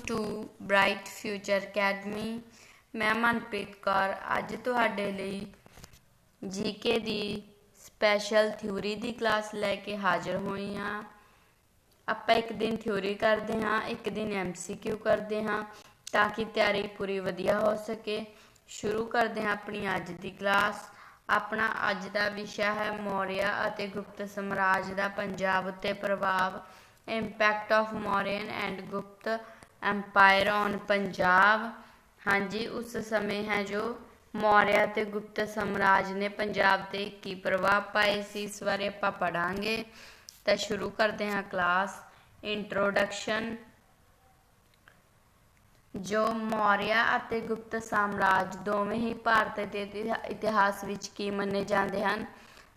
To bright future academy ਮੈਂ ਮਨਪ੍ਰੀਤ ਕੌਰ, ਅੱਜ ਤੁਹਾਡੇ ਲਈ ਜੀਕੇ ਦੀ ਸਪੈਸ਼ਲ ਥਿਊਰੀ ਦੀ ਕਲਾਸ ਲੈ ਕੇ ਹਾਜ਼ਰ ਹੋਈ ਹਾਂ। ਆਪਾਂ ਇੱਕ ਦਿਨ ਥਿਊਰੀ ਕਰਦੇ ਹਾਂ, ਇੱਕ ਦਿਨ ਐਮਸੀਕਿਊ ਕਰਦੇ ਹਾਂ, ਤਾਂ ਕਿ ਤਿਆਰੀ ਪੂਰੀ ਵਧੀਆ ਹੋ ਸਕੇ। ਸ਼ੁਰੂ ਕਰਦੇ ਹਾਂ ਆਪਣੀ ਅੱਜ ਦੀ ਕਲਾਸ ਆਪਣਾ ਅੱਜ ਦਾ ਵਿਸ਼ਾ ਹੈ ਮੌਰਿਆ ਅਤੇ ਗੁਪਤ ਸਮਰਾਜ ਦਾ ਪੰਜਾਬ ਉੱਤੇ ਪ੍ਰਭਾਵ। Impact of Mauryan and Gupta empire on Punjab. ਹਾਂਜੀ, ਉਸ ਸਮੇਂ ਹੈ ਜੋ ਮੌਰਿਆ ਤੇ ਗੁਪਤ ਸਮਰਾਜ ਨੇ ਪੰਜਾਬ ਤੇ ਕੀ ਪ੍ਰਭਾਵ ਪਾਏ ਸੀ, ਇਸ ਬਾਰੇ ਆਪਾਂ ਪੜਾਂਗੇ ਤਾਂ ਸ਼ੁਰੂ ਕਰਦੇ ਹਾਂ ਕਲਾਸ। ਇੰਟਰੋਡਕਸ਼ਨ। ਜੋ ਮੌਰਿਆ ਅਤੇ ਗੁਪਤ ਸਾਮਰਾਜ ਦੋਵੇਂ ਹੀ ਭਾਰਤ ਦੇ ਇਤਿਹਾਸ ਵਿੱਚ ਕੀ ਮੰਨੇ ਜਾਂਦੇ ਹਨ?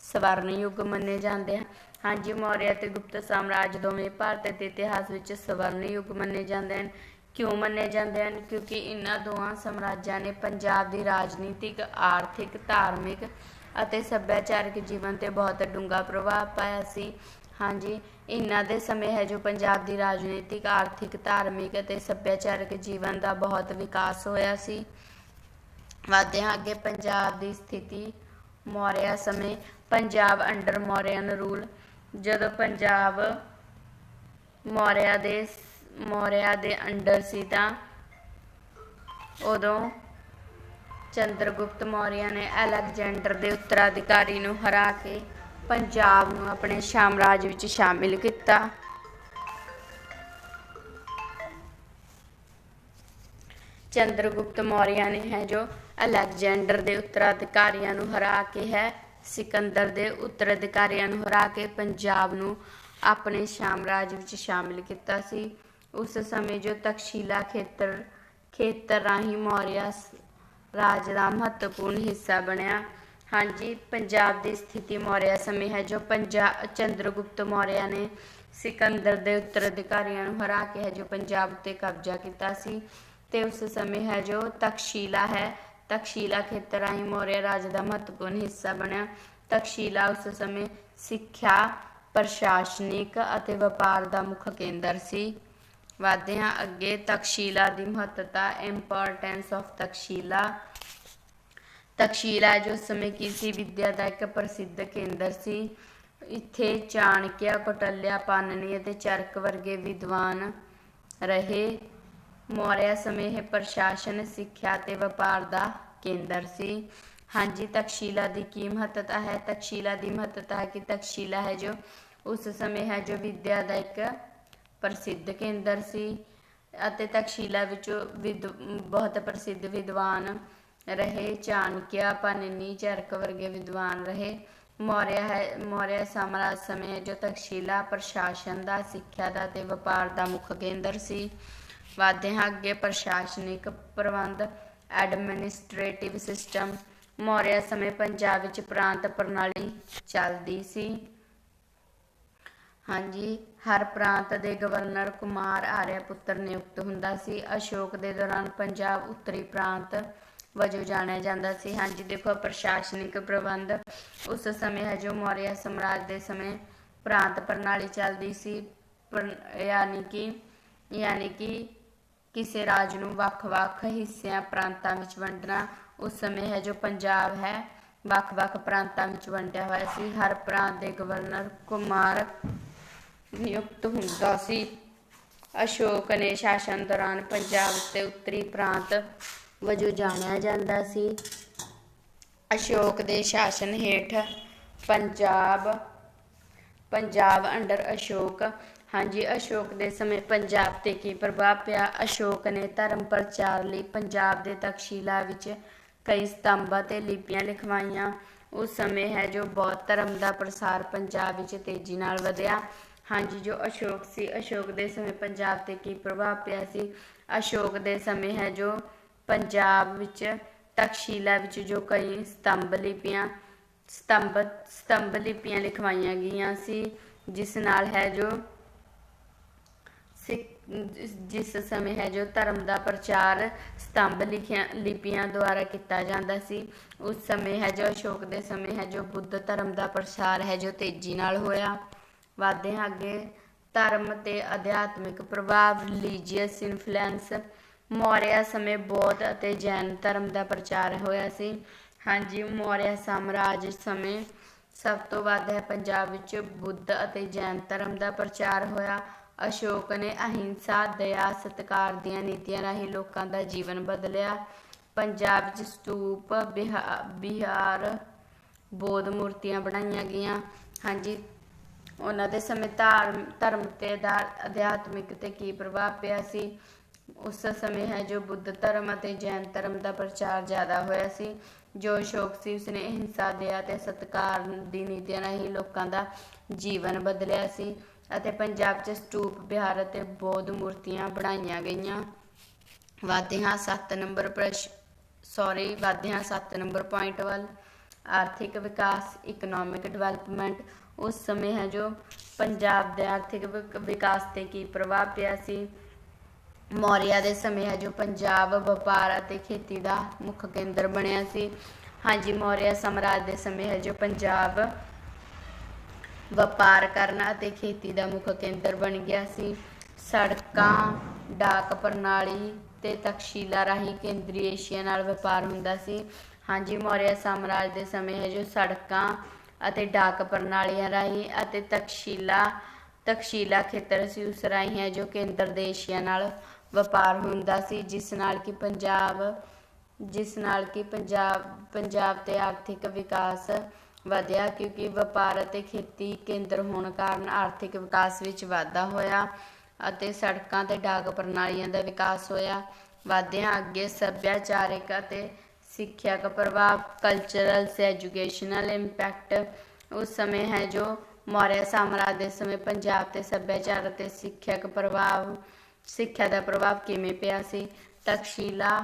ਸਵਰਨ ਯੁੱਗ ਮੰਨੇ ਜਾਂਦੇ ਹਨ। ਹਾਂਜੀ, ਮੌਰਿਆ ਤੇ ਗੁਪਤ ਸਾਮਰਾਜ ਦੋਵੇਂ ਭਾਰਤ ਦੇ ਇਤਿਹਾਸ ਵਿੱਚ ਸਵਰਨ ਯੁੱਗ ਮੰਨੇ ਜਾਂਦੇ ਹਨ। ਕਿਉਂ ਮੰਨੇ ਜਾਂਦੇ ਹਨ? ਕਿਉਂਕਿ ਇਹਨਾਂ ਦੋਹਾਂ ਸਾਮਰਾਜਾਂ ਨੇ ਪੰਜਾਬ ਦੀ ਰਾਜਨੀਤਿਕ, ਆਰਥਿਕ, ਧਾਰਮਿਕ ਅਤੇ ਸੱਭਿਆਚਾਰਕ ਜੀਵਨ ਤੇ ਬਹੁਤ ਡੂੰਘਾ ਪ੍ਰਭਾਵ ਪਾਇਆ ਸੀ। ਹਾਂਜੀ ਇਹਨਾਂ ਦੇ ਸਮੇਂ ਹੈ ਜੋ ਪੰਜਾਬ ਦੀ ਰਾਜਨੀਤਿਕ, ਆਰਥਿਕ, ਧਾਰਮਿਕ ਅਤੇ ਸੱਭਿਆਚਾਰਕ ਜੀਵਨ ਦਾ ਬਹੁਤ ਵਿਕਾਸ ਹੋਇਆ ਸੀ। ਵਾਧੇ ਅੱਗੇ ਪੰਜਾਬ ਦੀ ਸਥਿਤੀ ਮੌਰਿਆ ਸਮੇਂ ਪੰਜਾਬ ਅੰਡਰ ਮੌਰਿਅਨ ਰੂਲ ਜਦੋਂ ਪੰਜਾਬ ਮੌਰਿਆ ਦੇ ਮੌਰਿਆ ਦੇ ਅੰਡਰ ਸੀ ਤਾਂ ਉਦੋਂ ਚੰਦਰਗੁਪਤ ਮੌਰਿਆ ਨੇ ਅਲੈਗਜ਼ੈਂਡਰ ਦੇ ਉੱਤਰਾਧਿਕਾਰੀ ਨੂੰ ਹਰਾ ਕੇ ਪੰਜਾਬ ਨੂੰ ਆਪਣੇ ਸਾਮਰਾਜ ਵਿੱਚ ਸ਼ਾਮਿਲ ਕੀਤਾ। ਚੰਦਰਗੁਪਤ ਮੌਰਿਆ ਨੇ ਹੈ ਜੋ ਅਲੈਗਜ਼ੈਂਡਰ ਦੇ ਉੱਤਰਾਧਿਕਾਰੀਆਂ ਨੂੰ ਹਰਾ ਕੇ ਹੈ। ਸਿਕੰਦਰ ਦੇ ਉੱਤਰਾਧਿਕਾਰੀਆਂ ਨੂੰ ਹਰਾ ਕੇ ਪੰਜਾਬ ਨੂੰ ਆਪਣੇ ਸਾਮਰਾਜ ਵਿੱਚ ਸ਼ਾਮਿਲ ਕੀਤਾ ਸੀ। ਉਸ ਸਮੇਂ ਜੋ ਤਕਸ਼ੀਲਾ ਖੇਤਰ ਖੇਤਰ ਰਾਹੀਂ ਮੌਰਿਆ ਰਾਜ ਦਾ ਮਹੱਤਵਪੂਰਨ ਹਿੱਸਾ ਬਣਿਆ। ਹਾਂਜੀ, ਪੰਜਾਬ ਦੀ ਸਥਿਤੀ ਮੌਰਿਆ ਸਮੇਂ ਹੈ ਜੋ ਪੰਜਾਬ ਚੰਦਰਗੁਪਤ ਮੌਰਿਆ ਨੇ ਸਿਕੰਦਰ ਦੇ ਉੱਤਰਾਧਿਕਾਰੀਆਂ ਨੂੰ ਹਰਾ ਕੇ ਹੈ ਜੋ ਪੰਜਾਬ ਉੱਤੇ ਕਬਜ਼ਾ ਕੀਤਾ ਸੀ। ਤੇ ਉਸ ਸਮੇਂ ਹੈ ਜੋ ਤਕਸ਼ੀਲਾ ਹੈ। ਤਕਸ਼ੀਲਾ ਖੇਤਰ ਰਾਹੀਂ ਮੌਰਿਆ ਰਾਜ ਦਾ ਮਹੱਤਵਪੂਰਨ ਹਿੱਸਾ ਬਣਿਆ। ਤਕਸ਼ੀਲਾ ਉਸ ਸਮੇਂ ਸਿੱਖਿਆ, ਪ੍ਰਸ਼ਾਸਨਿਕ ਅਤੇ ਵਪਾਰ ਦਾ ਮੁੱਖ ਕੇਂਦਰ ਸੀ। ਵਾਧੇ ਹਾਂ ਅੱਗੇ ਤਕਸ਼ੀਲਾ ਦੀ ਮਹੱਤਤਾ ਇੰਪੋਰਟੈਂਸ ਆਫ ਤਕਸ਼ੀਲਾ। ਤਕਸ਼ੀਲਾ ਜੋ ਸਮੇਂ ਕੀ ਸੀ? ਵਿਦਿਆ ਦਾ ਇੱਕ ਪ੍ਰਸਿੱਧ ਕੇਂਦਰ ਸੀ। ਇੱਥੇ ਚਾਣਕਿਆ, ਕੋਟਲਿਆ, ਪਾਨਨੀ ਅਤੇ ਚਰਕ ਵਰਗੇ ਵਿਦਵਾਨ ਰਹੇ। ਮੌਰਿਆ ਸਮੇਂ ਇਹ ਪ੍ਰਸ਼ਾਸਨ, ਸਿੱਖਿਆ ਤੇ ਵਪਾਰ ਦਾ ਕੇਂਦਰ ਸੀ। ਹਾਂਜੀ, ਤਕਸ਼ੀਲਾ ਦੀ ਕੀ ਮਹੱਤਤਾ ਹੈ? ਤਕਸ਼ੀਲਾ ਦੀ ਮਹੱਤਤਾ ਹੈ ਕਿ ਤਕਸ਼ੀਲਾ ਹੈ ਜੋ ਉਸ ਸਮੇਂ ਹੈ ਜੋ ਵਿਦਿਆ ਦਾ ਇੱਕ ਪ੍ਰਸਿੱਧ ਕੇਂਦਰ ਸੀ ਅਤੇ ਤਕਸ਼ੀਲਾ ਵਿੱਚ ਬਹੁਤ ਪ੍ਰਸਿੱਧ ਵਿਦਵਾਨ ਰਹੇ, ਚਾਣਕਿਆ, ਪਾਨਿਨੀ ਚਰਕ ਵਰਗੇ ਵਿਦਵਾਨ ਰਹੇ। ਮੌਰਿਆ ਹੈ, ਮੌਰਿਆ ਸਾਮਰਾਜ ਸਮੇਂ ਜੋ ਤਕਸ਼ੀਲਾ ਪ੍ਰਸ਼ਾਸਨ ਦਾ, ਸਿੱਖਿਆ ਦਾ ਤੇ ਵਪਾਰ ਦਾ ਮੁੱਖ ਕੇਂਦਰ ਸੀ। ਵਾਧੇ ਹਾਂ ਅੱਗੇ ਪ੍ਰਸ਼ਾਸਨਿਕ ਪ੍ਰਬੰਧ ਐਡਮਿਨਿਸਟ੍ਰੇਟਿਵ ਸਿਸਟਮ ਮੌਰਿਆ ਸਮੇਂ ਪੰਜਾਬ ਵਿੱਚ ਪ੍ਰਾਂਤ ਪ੍ਰਣਾਲੀ ਚੱਲਦੀ ਸੀ। ਹਾਂਜੀ, ਹਰ ਪ੍ਰਾਂਤ ਦੇ ਗਵਰਨਰ ਕੁਮਾਰ ਆਰਿਆ ਨਿਯੁਕਤ ਹੁੰਦਾ ਸੀ। ਅਸ਼ੋਕ ਦੇ ਦੌਰਾਨ ਪੰਜਾਬ ਉੱਤਰੀ ਪ੍ਰਾਂਤ ਵਜੋਂ ਜਾਣਿਆ ਜਾਂਦਾ ਸੀ। ਹਾਂਜੀ, ਦੇਖੋ ਪ੍ਰਸ਼ਾਸਨਿਕ ਪ੍ਰਬੰਧ ਉਸ ਸਮੇਂ ਹੈ ਜੋ ਮੌਰਿਆ ਸਮਰਾਜ ਦੇ ਸਮੇਂ ਪ੍ਰਾਂਤ ਪ੍ਰਣਾਲੀ ਚੱਲਦੀ ਸੀ। ਯਾਨੀ ਕਿ ਯਾਨੀ ਕਿ ਕਿਸੇ ਰਾਜ ਨੂੰ ਵੱਖ-ਵੱਖ ਹਿੱਸਿਆਂ, ਪ੍ਰਾਂਤਾਂ ਵਿੱਚ ਵੰਡਣਾ ਉਸ ਸਮੇਂ ਹੈ ਜੋ ਪੰਜਾਬ ਹੈ। ਵੱਖ-ਵੱਖ ਪ੍ਰਾਂਤਾਂ ਵਿੱਚ ਵੰਡਿਆ ਹੋਇਆ ਸੀ। ਹਰ ਪ੍ਰਾਂਤ ਦੇ ਗਵਰਨਰ ਕੁਮਾਰ ਨਿਯੁਕਤ ਹੁੰਦਾ ਸੀ। ਅਸ਼ੋਕ ਨੇ ਸ਼ਾਸਨ ਦੌਰਾਨ ਪੰਜਾਬ ਤੇ ਉੱਤਰੀ ਪ੍ਰਾਂਤ ਵਜੋਂ ਜਾਣਿਆ ਜਾਂਦਾ ਸੀ। ਅਸ਼ੋਕ ਦੇ ਸ਼ਾਸਨ ਹੇਠ ਪੰਜਾਬ ਪੰਜਾਬ ਅੰਡਰ ਅਸ਼ੋਕ ਹਾਂਜੀ, ਅਸ਼ੋਕ ਦੇ ਸਮੇਂ ਪੰਜਾਬ ਤੇ ਕੀ ਪ੍ਰਭਾਵ ਪਿਆ? ਅਸ਼ੋਕ ਨੇ ਧਰਮ ਪ੍ਰਚਾਰ ਲਈ ਪੰਜਾਬ ਦੇ ਤਕਸ਼ੀਲਾ ਵਿੱਚ ਕਈ ਸਤੰਭਾਂ ਤੇ ਲਿਪੀਆਂ ਲਿਖਵਾਈਆਂ। ਉਸ ਸਮੇਂ ਹੈ ਜੋ ਬੌਧ ਧਰਮ ਦਾ ਪ੍ਰਸਾਰ ਪੰਜਾਬ ਵਿੱਚ ਤੇਜ਼ੀ ਨਾਲ ਵਧਿਆ। ਹਾਂਜੀ, ਜੋ ਅਸ਼ੋਕ ਸੀ, ਅਸ਼ੋਕ ਦੇ ਸਮੇਂ ਪੰਜਾਬ ਤੇ ਕੀ ਪ੍ਰਭਾਵ ਪਿਆ ਸੀ? ਅਸ਼ੋਕ ਦੇ ਸਮੇਂ ਹੈ ਜੋ ਪੰਜਾਬ ਵਿੱਚ ਤਕਸ਼ੀਲਾ ਵਿੱਚ ਜੋ ਕਈ ਸਤੰਭ ਲਿਪੀਆਂ, ਸਤੰਭ ਸਤੰਭ ਲਿਪੀਆਂ ਲਿਖਵਾਈਆਂ ਗਈਆਂ ਸੀ, ਜਿਸ ਨਾਲ ਹੈ ਜੋ ਜਿਸ ਸਮੇਂ ਹੈ ਜੋ ਧਰਮ ਦਾ ਪ੍ਰਚਾਰ ਸਤੰਭ ਲਿਖਿਆ, ਲਿਪੀਆਂ ਦੁਆਰਾ ਕੀਤਾ ਜਾਂਦਾ ਸੀ, ਉਸ ਸਮੇਂ ਹੈ ਜੋ ਅਸ਼ੋਕ ਦੇ ਸਮੇਂ ਹੈ ਜੋ ਬੁੱਧ ਧਰਮ ਦਾ ਪ੍ਰਸਾਰ ਹੈ ਜੋ ਤੇਜ਼ੀ ਨਾਲ ਹੋਇਆ। ਵਾਧੇ ਅੱਗੇ, ਧਰਮ ਤੇ ਅਧਿਆਤਮਿਕ ਪ੍ਰਭਾਵ ਰਿਲੀਜੀਅਸ ਇਨਫਲੂਐਂਸ ਮੌਰਿਆ ਸਮੇਂ ਬੌਧ ਅਤੇ ਜੈਨ ਧਰਮ ਦਾ ਪ੍ਰਚਾਰ ਹੋਇਆ ਸੀ। ਹਾਂਜੀ, ਮੌਰਿਆ ਸਾਮਰਾਜ ਸਮੇਂ ਸਭ ਤੋਂ ਵੱਧ ਹੈ ਪੰਜਾਬ ਵਿੱਚ ਬੁੱਧ ਅਤੇ ਜੈਨ ਧਰਮ ਦਾ ਪ੍ਰਚਾਰ ਹੋਇਆ। ਅਸ਼ੋਕ ਨੇ ਅਹਿੰਸਾ, ਦਇਆ, ਸਤਿਕਾਰ ਦੀਆਂ ਨੀਤੀਆਂ ਰਾਹੀਂ ਲੋਕਾਂ ਦਾ ਜੀਵਨ ਬਦਲਿਆ। ਪੰਜਾਬ 'ਚ ਸਤੂਪ, ਬਿਹਾ- ਬਿਹਾਰ ਬੋਧ ਮੂਰਤੀਆਂ ਬਣਾਈਆਂ ਗਈਆਂ। ਹਾਂਜੀ, ਉਹਨਾਂ ਦੇ ਸਮੇਂ ਧਾਰਮ ਧਰਮ ਤੇ ਅਧਾ- ਅਧਿਆਤਮਿਕ ਤੇ ਕੀ ਪ੍ਰਭਾਵ ਪਿਆ ਸੀ? ਉਸ ਸਮੇਂ ਹੈ ਜੋ ਬੁੱਧ ਧਰਮ ਅਤੇ ਜੈਨ ਧਰਮ ਦਾ ਪ੍ਰਚਾਰ ਜ਼ਿਆਦਾ ਹੋਇਆ ਸੀ। ਜੋ ਅਸ਼ੋਕ ਸੀ, ਉਸਨੇ ਅਹਿੰਸਾ, ਦਇਆ ਤੇ ਸਤਿਕਾਰ ਦੀ ਨੀਤੀਆਂ ਰਾਹੀਂ ਲੋਕਾਂ ਦਾ ਜੀਵਨ ਬਦਲਿਆ ਸੀ। ਅਤੇ ਪੰਜਾਬ 'ਚ ਸਟੂਪ ਵਿਹਾਰ ਅਤੇ ਬੌਧ ਮੂਰਤੀਆਂ ਬਣਾਈਆਂ ਗਈਆਂ। ਵਾਧੇ 7 ਨੰਬਰ ਪ੍ਰਸ਼ ਸੌਰੀ ਵਾਧੇ 7 ਨੰਬਰ ਪੁਆਇੰਟ ਵੱਲ ਆਰਥਿਕ ਵਿਕਾਸ ਇਕਨੋਮਿਕ ਡਿਵੈਲਪਮੈਂਟ ਉਸ ਸਮੇਂ ਹੈ ਜੋ ਪੰਜਾਬ ਦੇ ਆਰਥਿਕ ਵਿਕ- ਵਿਕਾਸ ਤੇ ਕੀ ਪ੍ਰਭਾਵ ਪਿਆ ਸੀ। ਮੌਰਿਆ ਦੇ ਸਮੇਂ ਹੈ ਜੋ ਪੰਜਾਬ ਵਪਾਰ ਅਤੇ ਖੇਤੀ ਦਾ ਮੁੱਖ ਕੇਂਦਰ ਬਣਿਆ ਸੀ। ਹਾਂਜੀ, ਮੌਰਿਆ ਸਾਮਰਾਜ ਦੇ ਸਮੇਂ ਹੈ ਜੋ ਪੰਜਾਬ ਵਪਾਰ ਕਰਨ ਅਤੇ ਖੇਤੀ ਦਾ ਮੁੱਖ ਕੇਂਦਰ ਬਣ ਗਿਆ ਸੀ। ਸੜਕਾਂ, ਡਾਕ ਪ੍ਰਣਾਲੀ ਤੇ ਤਕਸ਼ੀਲਾ ਰਾਹੀਂ ਕੇਂਦਰੀ ਏਸ਼ੀਆ ਨਾਲ ਵਪਾਰ ਹੁੰਦਾ ਸੀ। ਹਾਂਜੀ, ਮੌਰਿਆ ਸਾਮਰਾਜ ਦੇ ਸਮੇਂ ਹੈ ਜੋ ਸੜਕਾਂ ਅਤੇ ਡਾਕ ਪ੍ਰਣਾਲੀਆਂ ਰਾਹੀਂ ਅਤੇ ਤਕਸ਼ੀਲਾ ਤਕਸ਼ੀਲਾ ਖੇਤਰ ਸੀ, ਉਸ ਰਾਹੀਂ ਹੈ ਜੋ ਕੇਂਦਰ ਦੇ ਏਸ਼ੀਆ ਨਾਲ ਵਪਾਰ ਹੁੰਦਾ ਸੀ, ਜਿਸ ਨਾਲ ਕਿ ਪੰਜਾਬ, ਜਿਸ ਨਾਲ ਕਿ ਪੰਜਾਬ ਪੰਜਾਬ ਤੇ ਆਰਥਿਕ ਵਿਕਾਸ ਵਧਿਆ ਕਿਉਂਕਿ ਵਪਾਰ ਅਤੇ ਖੇਤੀ ਕੇਂਦਰ ਹੋਣ ਕਾਰਨ ਆਰਥਿਕ ਵਿਕਾਸ ਵਿੱਚ ਵਾਧਾ ਹੋਇਆ ਅਤੇ ਸੜਕਾਂ ਤੇ ਡਾਕ ਪ੍ਰਣਾਲੀਆਂ ਦਾ ਵਿਕਾਸ ਹੋਇਆ। ਵਾਧਿਆਂ ਅੱਗੇ ਸੱਭਿਆਚਾਰਕ ਅਤੇ ਸਿੱਖਿਅਕ ਪ੍ਰਭਾਵ ਕਲਚਰਲ ਤੇ ਐਜੂਕੇਸ਼ਨਲ ਇੰਪੈਕਟ ਉਸ ਸਮੇਂ ਹੈ ਜੋ ਮੌਰਿਆ ਸਾਮਰਾਜ ਦੇ ਸਮੇਂ ਪੰਜਾਬ ਤੇ ਸੱਭਿਆਚਾਰ ਅਤੇ ਸਿੱਖਿਅਕ ਪ੍ਰਭਾਵ, ਸਿੱਖਿਆ ਦਾ ਪ੍ਰਭਾਵ ਕਿਵੇਂ ਪਿਆ ਸੀ? ਤਕਸ਼ੀਲਾ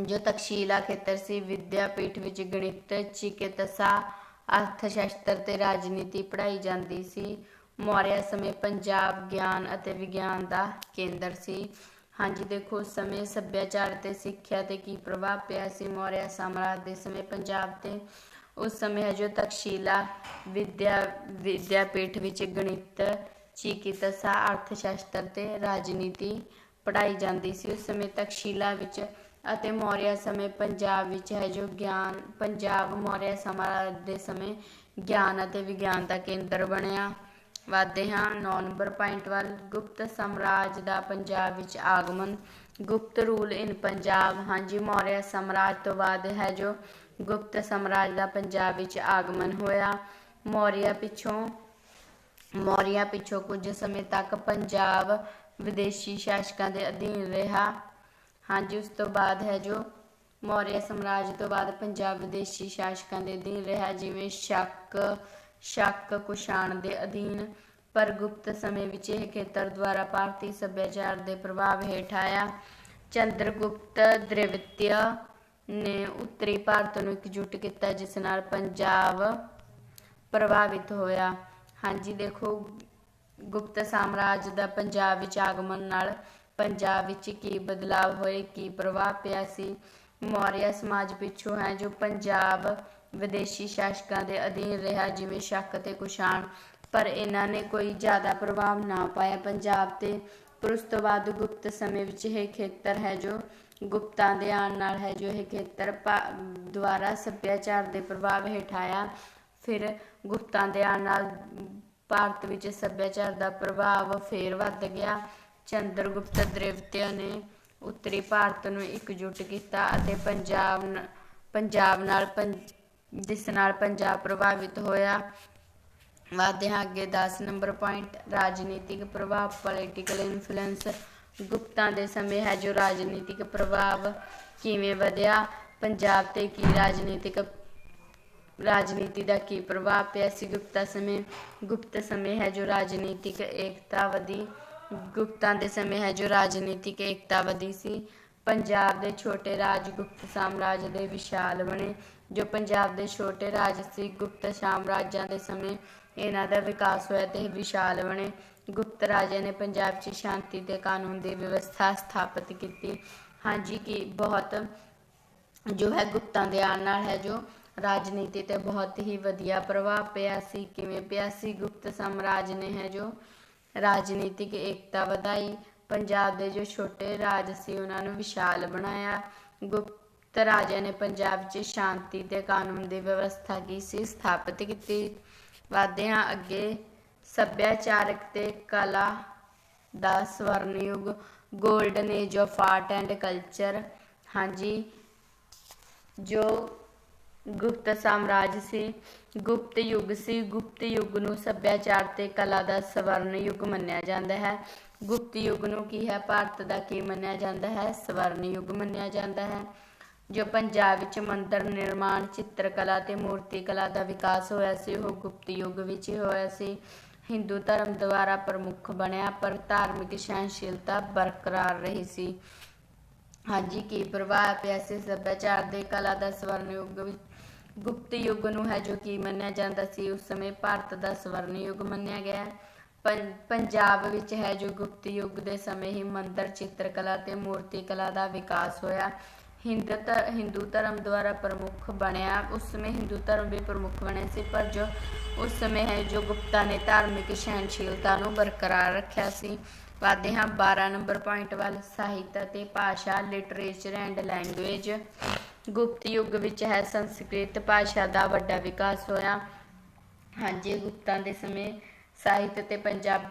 ਜੋ ਤਕਸ਼ੀਲਾ ਖੇਤਰ ਸੀ, ਵਿਦਿਆਪੀਠ ਵਿੱਚ ਗਣਿਤ, ਚਿਕਿਤਸਾ, ਅਰਥਸ਼ਾਸ਼ਤਰ ਤੇ ਰਾਜਨੀਤੀ ਪੜ੍ਹਾਈ ਜਾਂਦੀ ਸੀ। ਮੌਰਿਆ ਸਮੇਂ ਪੰਜਾਬ ਗਿਆਨ ਅਤੇ ਵਿਗਿਆਨ ਦਾ ਕੇਂਦਰ ਸੀ। ਹਾਂਜੀ, ਦੇਖੋ ਉਸ ਸਮੇਂ ਸੱਭਿਆਚਾਰ ਤੇ ਸਿੱਖਿਆ ਤੇ ਕੀ ਪ੍ਰਭਾਵ ਪਿਆ ਸੀ ਮੌਰਿਆ ਸਾਮਰਾਜ ਦੇ ਸਮੇਂ ਪੰਜਾਬ ਤੇ? ਉਸ ਸਮੇਂ ਹੈ ਜੋ ਤਕਸ਼ੀਲਾ ਵਿਦਿਆ, ਵਿਦਿਆਪੀਠ ਵਿੱਚ ਗਣਿਤ, ਚਿਕਿਤਸਾ, ਅਰਥਸ਼ਾਸ਼ਤਰ ਤੇ ਰਾਜਨੀਤੀ ਪੜ੍ਹਾਈ ਜਾਂਦੀ ਸੀ। ਉਸ ਸਮੇਂ ਤਕਸ਼ੀਲਾ ਵਿੱਚ ਅਤੇ ਮੌਰਿਆ ਸਮੇਂ ਪੰਜਾਬ ਵਿੱਚ ਹੈ ਜੋ ਗਿਆਨ, ਪੰਜਾਬ ਮੌਰਿਆ ਸਾਮਰਾਜ ਦੇ ਸਮੇਂ ਗਿਆਨ ਅਤੇ ਵਿਗਿਆਨ ਦਾ ਕੇਂਦਰ ਬਣਿਆ। ਵਾਧੇ ਹਾਂ 9 ਨੰਬਰ ਪੁਆਇੰਟ ਵੱਲ। ਗੁਪਤ ਸਾਮਰਾਜ ਦਾ ਪੰਜਾਬ ਵਿੱਚ ਆਗਮਨ। ਗੁਪਤ ਰੂਲ ਇਨ ਪੰਜਾਬ। ਹਾਂਜੀ, ਮੌਰਿਆ ਸਾਮਰਾਜ ਤੋਂ ਬਾਅਦ ਹੈ ਜੋ ਗੁਪਤ ਸਾਮਰਾਜ ਦਾ ਪੰਜਾਬ ਵਿੱਚ ਆਗਮਨ ਹੋਇਆ। ਮੌਰਿਆ ਪਿੱਛੋਂ ਮੌਰਿਆ ਪਿੱਛੋਂ ਕੁਝ ਸਮੇਂ ਤੱਕ ਪੰਜਾਬ ਵਿਦੇਸ਼ੀ ਸ਼ਾਸਕਾਂ ਦੇ ਅਧੀਨ ਰਿਹਾ। ਹਾਂਜੀ, ਉਸ ਤੋਂ ਬਾਅਦ ਹੈ ਜੋ ਮੌਰਿਆ ਸਾਮਰਾਜ ਤੋਂ ਬਾਅਦ ਪੰਜਾਬ ਵਿਦੇਸ਼ੀ ਸ਼ਾਸਕਾਂ ਦੇ ਅਧੀਨ ਰਿਹਾ, ਜਿਵੇਂ ਸ਼ੱਕ ਸ਼ੱਕ ਕੁਸ਼ਾਣ ਦੇ ਅਧੀਨ, ਪਰ ਗੁਪਤ ਸਮੇਂ ਵਿੱਚ ਇਹ ਖੇਤਰ ਦੁਆਰਾ ਭਾਰਤੀ ਸੱਭਿਆਚਾਰ ਦੇ ਪ੍ਰਭਾਵ ਹੇਠ ਆਇਆ। ਚੰਦਰਗੁਪਤ ਦ੍ਰਿਵਿਤਿਆ ਨੇ ਉੱਤਰੀ ਭਾਰਤ ਨੂੰ ਇਕਜੁੱਟ ਕੀਤਾ, ਜਿਸ ਨਾਲ ਪੰਜਾਬ ਪ੍ਰਭਾਵਿਤ ਹੋਇਆ। ਹਾਂਜੀ, ਦੇਖੋ, ਗੁਪਤ ਸਾਮਰਾਜ ਦਾ ਪੰਜਾਬ ਵਿੱਚ ਆਗਮਨ ਨਾਲ ਪੰਜਾਬ ਵਿੱਚ ਕੀ ਬਦਲਾਵ ਹੋਏ, ਕੀ ਪ੍ਰਭਾਵ ਪਿਆ ਸੀ? ਮੌਰਿਆ ਸਮਾਜ ਪਿੱਛੋਂ ਹੈ ਜੋ ਪੰਜਾਬ ਵਿਦੇਸ਼ੀ ਸ਼ਾਸਕਾਂ ਦੇ ਅਧੀਨ ਰਿਹਾ, ਜਿਵੇਂ ਸ਼ੱਕ ਤੇ ਕੁਸ਼ਾਣ ਪਰ ਇਹਨਾਂ ਨੇ ਕੋਈ ਜ਼ਿਆਦਾ ਪ੍ਰਭਾਵ ਨਾ ਪਾਇਆ। ਪੰਜਾਬ ਤੇ ਪਰ ਉਸ ਤੋਂ ਬਾਅਦ ਗੁਪਤ ਸਮੇਂ ਵਿੱਚ ਇਹ ਖੇਤਰ ਹੈ ਜੋ ਗੁਪਤਾਂ ਦੇ ਆਉਣ ਨਾਲ ਹੈ, ਜੋ ਇਹ ਖੇਤਰ ਦੁਆਰਾ ਸੱਭਿਆਚਾਰ ਦੇ ਪ੍ਰਭਾਵ ਹੇਠ ਆਇਆ। ਫਿਰ ਗੁਪਤਾਂ ਦੇ ਆਉਣ ਨਾਲ ਭਾਰਤ ਵਿੱਚ ਸੱਭਿਆਚਾਰ ਦਾ ਪ੍ਰਭਾਵ ਫੇਰ ਵੱਧ ਗਿਆ। ਚੰਦਰਗੁਪਤ ਦ੍ਰਿਵਿਤਿਆ ਨੇ ਉੱਤਰੀ ਭਾਰਤ ਨੂੰ ਇਕਜੁੱਟ ਕੀਤਾ ਅਤੇ ਪੰਜਾਬ ਪੰਜਾਬ ਨਾਲ ਜਿਸ ਨਾਲ ਪੰਜਾਬ ਪ੍ਰਭਾਵਿਤ ਹੋਇਆ। ਵਾਧੇ ਅੱਗੇ 10 ਨੰਬਰ ਪੁਆਇੰਟ ਰਾਜਨੀਤਿਕ ਪ੍ਰਭਾਵ ਪੋਲੀਟੀਕਲ ਇਨਫਲੂਐਂਸ ਗੁਪਤਾਂ ਦੇ ਸਮੇਂ ਹੈ ਜੋ ਰਾਜਨੀਤਿਕ ਪ੍ਰਭਾਵ ਕਿਵੇਂ ਵਧਿਆ, ਪੰਜਾਬ ਤੇ ਕੀ ਰਾਜਨੀਤਿਕ, ਰਾਜਨੀਤੀ ਦਾ ਕੀ ਪ੍ਰਭਾਵ ਪਿਆ ਸੀ ਗੁਪਤਾ ਸਮੇਂ, ਗੁਪਤ ਸਮੇਂ ਹੈ ਜੋ ਰਾਜਨੀਤਿਕ ਏਕਤਾ ਵਧੀ। ਗੁਪਤਾਂ ਦੇ ਸਮੇਂ ਹੈ ਜੋ ਰਾਜਨੀਤਿਕ ਏਕਤਾ ਵਧੀ ਸੀ। ਪੰਜਾਬ ਦੇ ਛੋਟੇ ਰਾਜ ਗੁਪਤ ਸਾਮਰਾਜ ਦੇ ਵਿਸ਼ਾਲ ਬਣੇ, ਜੋ ਪੰਜਾਬ ਦੇ ਛੋਟੇ ਰਾਜ ਸੀ, ਗੁਪਤ ਸਾਮਰਾਜਾਂ ਦੇ ਸਮੇਂ ਇਹਨਾਂ ਦਾ ਵਿਕਾਸ ਹੋਇਆ ਤੇ ਵਿਸ਼ਾਲ ਬਣੇ। ਗੁਪਤ ਰਾਜਿਆਂ ਨੇ ਪੰਜਾਬ 'ਚ ਸ਼ਾਂਤੀ ਤੇ ਕਾਨੂੰਨ ਦੀ ਵਿਵਸਥਾ ਸਥਾਪਿਤ ਕੀਤੀ। ਹਾਂਜੀ ਕਿ ਬਹੁਤ ਜੋ ਹੈ ਗੁਪਤਾਂ ਦੇ ਆਉਣ ਨਾਲ ਹੈ ਜੋ ਰਾਜਨੀਤੀ ਤੇ ਬਹੁਤ ਹੀ ਵਧੀਆ ਪ੍ਰਭਾਵ ਪਿਆ ਸੀ। ਕਿਵੇਂ ਪਿਆ ਸੀ? ਗੁਪਤ ਸਾਮਰਾਜ ਨੇ ਹੈ ਜੋ ਰਾਜਨੀਤਿਕ ਏਕਤਾ ਵਧਾਈ। ਪੰਜਾਬ ਦੇ ਜੋ ਛੋਟੇ ਰਾਜ ਸੀ, ਉਹਨਾਂ ਨੂੰ ਵਿਸ਼ਾਲ ਬਣਾਇਆ। ਗੁਪਤ ਰਾਜਿਆਂ ਨੇ ਪੰਜਾਬ 'ਚ ਸ਼ਾਂਤੀ ਤੇ ਕਾਨੂੰਨ ਦੀ ਵਿਵਸਥਾ ਕੀ ਸੀ, ਸਥਾਪਿਤ ਕੀਤੀ। ਵਧਦੇ ਹਾਂ ਅੱਗੇ ਸੱਭਿਆਚਾਰਕ ਤੇ ਕਲਾ ਦਾ ਸਵਰਨ ਯੁੱਗ golden age of art and culture ਹਾਂਜੀ, ਜੋ ਗੁਪਤ ਸਾਮਰਾਜ ਸੀ, ਗੁਪਤ ਯੁੱਗ ਸੀ, ਗੁਪਤ ਯੁੱਗ ਨੂੰ ਸੱਭਿਆਚਾਰ ਤੇ ਕਲਾ ਦਾ ਸਵਰਨ ਯੁੱਗ ਮੰਨਿਆ ਜਾਂਦਾ ਹੈ। ਗੁਪਤ ਯੁੱਗ ਨੂੰ ਕੀ ਹੈ? ਭਾਰਤ ਦਾ ਕੀ ਮੰਨਿਆ ਜਾਂਦਾ ਹੈ? ਸਵਰਨ ਯੁੱਗ ਮੰਨਿਆ ਜਾਂਦਾ ਹੈ। ਜੋ ਪੰਜਾਬ ਵਿੱਚ ਮੰਦਰ ਨਿਰਮਾਣ, ਚਿੱਤਰਕਲਾ ਤੇ ਮੂਰਤੀ ਕਲਾ ਦਾ ਵਿਕਾਸ ਹੋਇਆ ਸੀ, ਉਹ ਗੁਪਤ ਯੁੱਗ ਵਿੱਚ ਹੋਇਆ ਸੀ। ਹਿੰਦੂ ਧਰਮ ਦੁਆਰਾ ਪ੍ਰਮੁੱਖ ਬਣਿਆ, ਪਰ ਧਾਰਮਿਕ ਸਹਿਣਸ਼ੀਲਤਾ ਬਰਕਰਾਰ ਰਹੀ ਸੀ। ਹਾਂਜੀ, ਕੀ ਪ੍ਰਭਾਵ ਪਿਆ ਸੀ? ਸੱਭਿਆਚਾਰ ਦੇ ਕਲਾ ਦਾ ਸਵਰਨ ਯੁੱਗ ਵਿੱਚ ਗੁਪਤ ਯੁੱਗ ਨੂੰ ਹੈ ਜੋ ਕੀ ਮੰਨਿਆ ਜਾਂਦਾ ਸੀ, ਉਸ ਸਮੇਂ ਭਾਰਤ ਦਾ ਸਵਰਨ ਯੁੱਗ ਮੰਨਿਆ ਗਿਆ ਪੰਜਾਬ ਵਿੱਚ ਹੈ ਜੋ ਗੁਪਤ ਯੁੱਗ ਦੇ ਸਮੇਂ ਹੀ ਮੰਦਰ, ਚਿੱਤਰਕਲਾ ਤੇ ਮੂਰਤੀ ਕਲਾ ਦਾ ਵਿਕਾਸ ਹੋਇਆ। ਹਿੰਦੂ ਹਿੰਦੂ ਧਰਮ ਦੁਆਰਾ ਪ੍ਰਮੁੱਖ ਬਣਿਆ, ਉਸ ਸਮੇਂ ਹਿੰਦੂ ਧਰਮ ਵੀ ਪ੍ਰਮੁੱਖ ਬਣਿਆ ਸੀ, ਪਰ ਜੋ ਉਸ ਸਮੇਂ ਹੈ ਜੋ ਗੁਪਤਾ ਨੇ ਧਾਰਮਿਕ ਸਹਿਣਸ਼ੀਲਤਾ ਨੂੰ ਬਰਕਰਾਰ ਰੱਖਿਆ ਸੀ। ਵਾਦੇ ਹਾਂ 12 ਨੰਬਰ ਪੁਆਇੰਟ ਵੱਲ ਸਾਹਿਤ ਅਤੇ ਭਾਸ਼ਾ ਲਿਟਰੇਚਰ ਐਂਡ ਲੈਂਗੁਏਜ ਗੁਪਤ ਯੁੱਗ ਵਿੱਚ ਹੈ, ਸੰਸਕ੍ਰਿਤ ਭਾਸ਼ਾ ਦਾ ਵੱਡਾ ਵਿਕਾਸ ਹੋਇਆ। ਹਾਂਜੀ, ਗੁਪਤਾਂ ਦੇ ਸਮੇਂ ਸਾਹਿਤ ਤੇ ਪੰਜਾਬ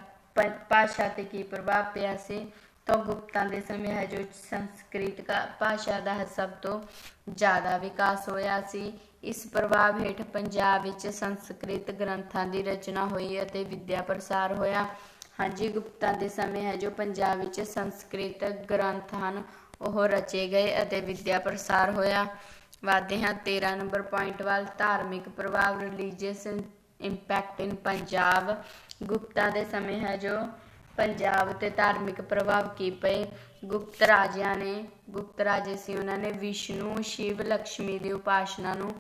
ਭਾਸ਼ਾ ਤੇ ਕੀ ਪ੍ਰਭਾਵ ਪਿਆ ਸੀ? ਤਾਂ ਗੁਪਤਾਂ ਦੇ ਸਮੇਂ ਹੈ, ਜੋ ਸੰਸਕ੍ਰਿਤ ਭਾਸ਼ਾ ਦਾ ਸਭ ਤੋਂ ਜ਼ਿਆਦਾ ਵਿਕਾਸ ਹੋਇਆ ਸੀ। ਇਸ ਪ੍ਰਭਾਵ ਹੇਠ ਪੰਜਾਬ ਵਿੱਚ ਸੰਸਕ੍ਰਿਤ ਗ੍ਰੰਥਾਂ ਦੀ ਰਚਨਾ ਹੋਈ ਅਤੇ ਵਿਦਿਆ ਪ੍ਰਸਾਰ ਹੋਇਆ। ਹਾਂਜੀ, ਗੁਪਤਾਂ ਦੇ ਸਮੇਂ ਹੈ, ਜੋ ਪੰਜਾਬ ਵਿੱਚ ਸੰਸਕ੍ਰਿਤ ਗ੍ਰੰਥ ਹਨ ਉਹ ਰਚੇ ਗਏ ਅਤੇ ਵਿਦਿਆ ਪ੍ਰਸਾਰ ਹੋਇਆ। ਵਾਦੇ ਹਾਂ 13 ਨੰਬਰ ਪੁਆਇੰਟ ਵੱਲ ਧਾਰਮਿਕ ਪ੍ਰਭਾਵ religious impact in Punjab. Gupta ਦੇ ਸਮੇਂ ਹੈ ਜੋ। ਪੰਜਾਬ ਤੇ ਧਾਰਮਿਕ ਪ੍ਰਭਾਵ ਕੀ ਪਏ? ਗੁਪਤ ਰਾਜਿਆਂ ਨੇ, ਗੁਪਤ ਰਾਜੇ ਸੀ ਉਹਨਾਂ ਨੇ ਵਿਸ਼ਨੂੰ, ਸ਼ਿਵ ਲక్ష్ਮੀ ਦੀ ਉਪਾਸਨਾ ਨੂੰ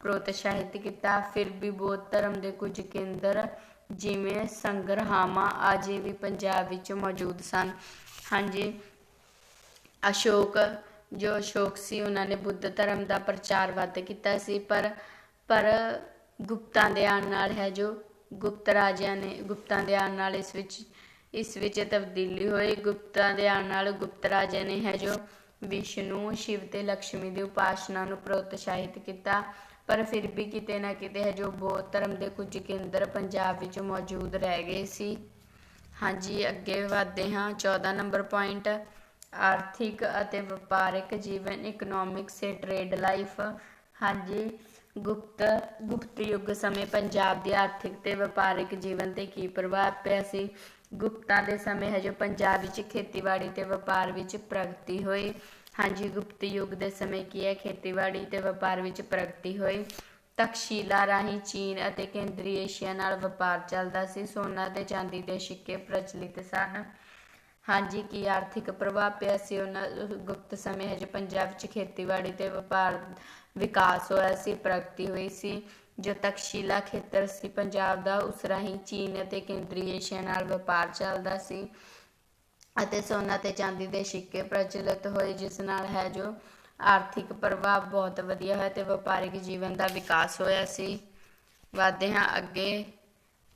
ਪ੍ਰੋਤਸ਼ਾਹਿਤ ਕੀਤਾ। ਫਿਰ ਵੀ ਬੌਧ ਧਰਮ ਦੇ ਕੁਝ ਕੇਂਦਰ ਜਿਵੇਂ ਸੰਗਰਹਾਮਾ ਅਜੇ ਵੀ ਪੰਜਾਬ ਵਿੱਚ ਮੌਜੂਦ ਸਨ। ਹਾਂਜੀ ਅਸ਼ੋਕ, ਜੋ ਅਸ਼ੋਕ ਸੀ, ਉਹਨਾਂ ਨੇ ਬੁੱਧ ਧਰਮ ਦਾ ਪ੍ਰਚਾਰ ਵੱਧ ਕੀਤਾ ਸੀ, ਪਰ ਪਰ ਗੁਪਤਾਂ ਦੇ ਆਉਣ ਨਾਲ ਹੈ ਜੋ ਗੁਪਤ ਰਾਜਿਆਂ ਨੇ, ਗੁਪਤਾਂ ਦੇ ਆਉਣ ਨਾਲ ਇਸ ਵਿੱਚ ਇਸ ਵਿੱਚ ਤਬਦੀਲੀ ਹੋਈ। ਗੁਪਤਾਂ ਦੇ ਆਉਣ ਨਾਲ ਗੁਪਤ ਰਾਜਿਆਂ ਨੇ ਹੈ ਜੋ ਵਿਸ਼ਨੂੰ, ਸ਼ਿਵ ਤੇ ਲక్ష్ਮੀ ਦੀ ਉਪਾਸਨਾ ਨੂੰ ਪ੍ਰੋਤਸ਼ਾਹਿਤ ਕੀਤਾ, ਪਰ ਫਿਰ ਵੀ ਕਿਤੇ ਨਾ ਕਿਤੇ ਹੈ ਜੋ ਬੌਧ ਧਰਮ ਦੇ ਕੁਝ ਕੇਂਦਰ ਪੰਜਾਬ ਵਿੱਚ ਮੌਜੂਦ ਰਹਿ ਗਏ ਸੀ। ਹਾਂਜੀ, ਅੱਗੇ ਵਧਦੇ ਹਾਂ। 14 ਨੰਬਰ ਪੁਆਇੰਟ ਆਰਥਿਕ ਅਤੇ ਵਪਾਰਿਕ ਜੀਵਨ ਇਕਨੋਮਿਕਸ ਤੇ ਟ੍ਰੇਡ ਲਾਈਫ ਹਾਂਜੀ, ਗੁਪਤ ਗੁਪਤ ਯੁੱਗ ਸਮੇਂ ਪੰਜਾਬ ਦੇ ਆਰਥਿਕ ਤੇ ਵਪਾਰਿਕ ਜੀਵਨ ਤੇ ਕੀ ਪ੍ਰਭਾਵ ਪਿਆ ਸੀ? ਗੁਪਤਾਂ ਦੇ ਸਮੇਂ ਹਜੇ ਪੰਜਾਬ ਵਿੱਚ ਖੇਤੀਬਾੜੀ ਤੇ ਵਪਾਰ ਵਿੱਚ ਪ੍ਰਗਤੀ ਹੋਈ। ਹਾਂਜੀ, ਗੁਪਤ ਯੁੱਗ ਦੇ ਸਮੇਂ ਕੀ ਹੈ? ਖੇਤੀਬਾੜੀ ਤੇ ਵਪਾਰ ਵਿੱਚ ਪ੍ਰਗਤੀ ਹੋਈ। ਤਕਸ਼ੀਲਾ ਰਾਹੀਂ ਚੀਨ ਅਤੇ ਕੇਂਦਰੀ ਏਸ਼ੀਆ ਨਾਲ ਵਪਾਰ ਚੱਲਦਾ ਸੀ। ਸੋਨਾ ਤੇ ਚਾਂਦੀ ਦੇ ਸਿੱਕੇ ਪ੍ਰਚਲਿਤ ਸਨ। ਹਾਂਜੀ, ਕੀ ਆਰਥਿਕ ਪ੍ਰਭਾਵ ਪਿਆ ਸੀ ਉਹਨਾਂ, ਗੁਪਤ ਸਮੇਂ ਹੈ ਜੋ ਪੰਜਾਬ ਵਿੱਚ ਖੇਤੀਬਾੜੀ ਤੇ ਵਪਾਰ ਵਿਕਾਸ ਹੋਇਆ ਸੀ, ਪ੍ਰਗਤੀ ਹੋਈ ਸੀ। ਜੋ ਤਕਸ਼ੀਲਾ ਖੇਤਰ ਸੀ, ਪੰਜਾਬ ਦਾ, ਉਸ ਰਾਹੀਂ ਚੀਨ ਅਤੇ ਕੇਂਦਰੀ ਏਸ਼ੀਆ ਨਾਲ ਵਪਾਰ ਚੱਲਦਾ ਸੀ ਅਤੇ ਸੋਨਾ ਤੇ ਚਾਂਦੀ ਦੇ ਸਿੱਕੇ ਪ੍ਰਚਲਿਤ ਹੋਏ, ਜਿਸ ਨਾਲ ਹੈ ਜੋ ਆਰਥਿਕ ਪ੍ਰਭਾਵ ਬਹੁਤ ਵਧੀਆ ਹੋਇਆ ਤੇ ਵਪਾਰਿਕ ਜੀਵਨ ਦਾ ਵਿਕਾਸ ਹੋਇਆ ਸੀ। ਵਾਦੇ ਹਾਂ ਅੱਗੇ।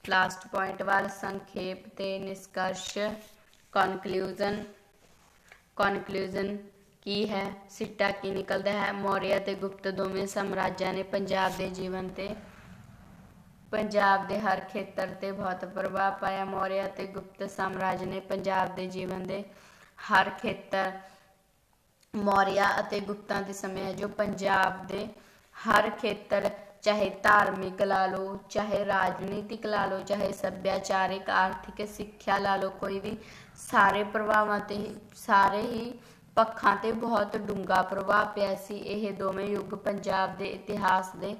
ਲਾਸਟ ਪੁਆਇੰਟ ਵੱਲ ਸੰਖੇਪ ਤੇ ਨਿਸ਼ਕਰਸ਼ ਕਨਕਲੂਜਨ ਕਨਕਲੂਜਨ ਕੀ ਹੈ? ਸਿੱਟਾ ਕੀ ਨਿਕਲਦਾ ਹੈ? ਮੌਰੀਆ ਤੇ ਗੁਪਤ ਦੋਵੇਂ ਸਾਮਰਾਜਾਂ ਨੇ ਪੰਜਾਬ ਦੇ ਜੀਵਨ ਤੇ, ਪੰਜਾਬ ਦੇ ਹਰ ਖੇਤਰ ਤੇ ਬਹੁਤ ਪ੍ਰਭਾਵ ਪਾਇਆ। ਮੌਰੀਆ ਤੇ ਗੁਪਤ ਸਾਮਰਾਜ ਨੇ ਪੰਜਾਬ ਦੇ ਜੀਵਨ ਦੇ ਹਰ ਖੇਤਰ, ਮੌਰੀਆ ਅਤੇ ਗੁਪਤਾਂ ਦੇ ਸਮੇਂ ਹੈ ਜੋ ਪੰਜਾਬ ਦੇ ਹਰ ਖੇਤਰ, ਚਾਹੇ ਧਾਰਮਿਕ ਲਾ ਲਓ, ਚਾਹੇ ਰਾਜਨੀਤਿਕ ਲਾ ਲਓ, ਚਾਹੇ ਸੱਭਿਆਚਾਰਿਕ, ਆਰਥਿਕ, ਸਿੱਖਿਆ ਲਾ ਲਓ, ਕੋਈ ਵੀ ਸਾਰੇ ਪ੍ਰਭਾਵਾਂ ਤੇ ਸਾਰੇ ਹੀ ਪੱਖਾਂ ਤੇ ਬਹੁਤ ਡੂੰਘਾ ਪ੍ਰਭਾਵ ਪਿਆ ਸੀ। ਇਹ ਦੋਵੇਂ ਯੁੱਗ ਪੰਜਾਬ ਦੇ ਇਤਿਹਾਸ ਦੇ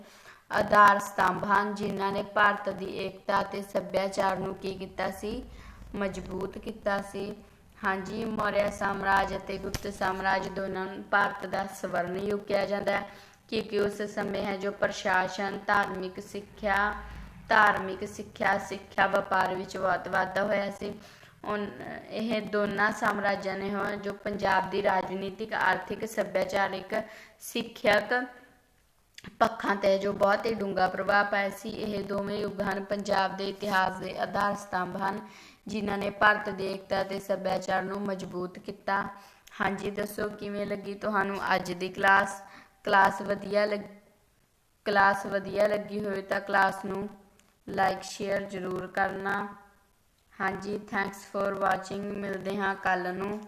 ਆਧਾਰ ਸਤੰਭ ਹਨ, ਜਿਨ੍ਹਾਂ ਨੇ ਭਾਰਤ ਦੀ ਏਕਤਾ ਤੇ ਸੱਭਿਆਚਾਰ ਨੂੰ ਕੀ ਕੀਤਾ ਸੀ? ਮਜ਼ਬੂਤ ਕੀਤਾ ਸੀ। ਹਾਂਜੀ, ਮੌਰਿਆ ਸਾਮਰਾਜ ਅਤੇ ਗੁਪਤ ਸਾਮਰਾਜ ਦੋਨਾਂ ਨੂੰ ਭਾਰਤ ਦਾ ਸਵਰਨ ਯੁੱਗ ਕਿਹਾ ਜਾਂਦਾ ਹੈ, ਕਿਉਂਕਿ ਉਸ ਸਮੇਂ ਹੈ ਜੋ ਪ੍ਰਸ਼ਾਸਨ, ਧਾਰਮਿਕ ਸਿੱਖਿਆ ਧਾਰਮਿਕ ਸਿੱਖਿਆ ਸਿੱਖਿਆ ਵਪਾਰ ਵਿੱਚ ਬਹੁਤ ਵਾਧਾ ਹੋਇਆ ਸੀ। ਇਹ ਦੋਨਾਂ ਸਾਮਰਾਜਾਂ ਨੇ ਹੋਣ ਜੋ ਪੰਜਾਬ ਦੀ ਰਾਜਨੀਤਿਕ, ਆਰਥਿਕ, ਸੱਭਿਆਚਾਰਿਕ, ਸਿੱਖਿਅਕ ਪੱਖਾਂ ਤੇ ਜੋ ਬਹੁਤ ਹੀ ਡੂੰਘਾ ਪ੍ਰਭਾਵ ਪਾਇਆ ਸੀ, ਇਹ ਦੋਵੇਂ ਯੁੱਗ ਹਨ। ਪੰਜਾਬ ਦੇ ਇਤਿਹਾਸ ਦੇ ਆਧਾਰ ਸਤੰਭ ਹਨ, ਜਿਨ੍ਹਾਂ ਨੇ ਭਾਰਤ ਦੀ ਏਕਤਾ ਤੇ ਸੱਭਿਆਚਾਰ ਨੂੰ ਮਜ਼ਬੂਤ ਕੀਤਾ। ਹਾਂਜੀ, ਦੱਸੋ ਕਿਵੇਂ ਲੱਗੀ ਤੁਹਾਨੂੰ ਅੱਜ ਦੀ ਕਲਾਸ? ਕਲਾਸ ਵਧੀਆ ਲੱਗ, ਕਲਾਸ ਵਧੀਆ ਲੱਗੀ ਹੋਵੇ ਤਾਂ ਕਲਾਸ ਨੂੰ ਲਾਈਕ, ਸ਼ੇਅਰ ਜ਼ਰੂਰ ਕਰਨਾ। ਹਾਂਜੀ ਥੈਂਕਸ ਫॉर ਵਾਚਿੰਗ ਮਿਲਦੇ ਹਾਂ ਕੱਲ ਨੂੰ।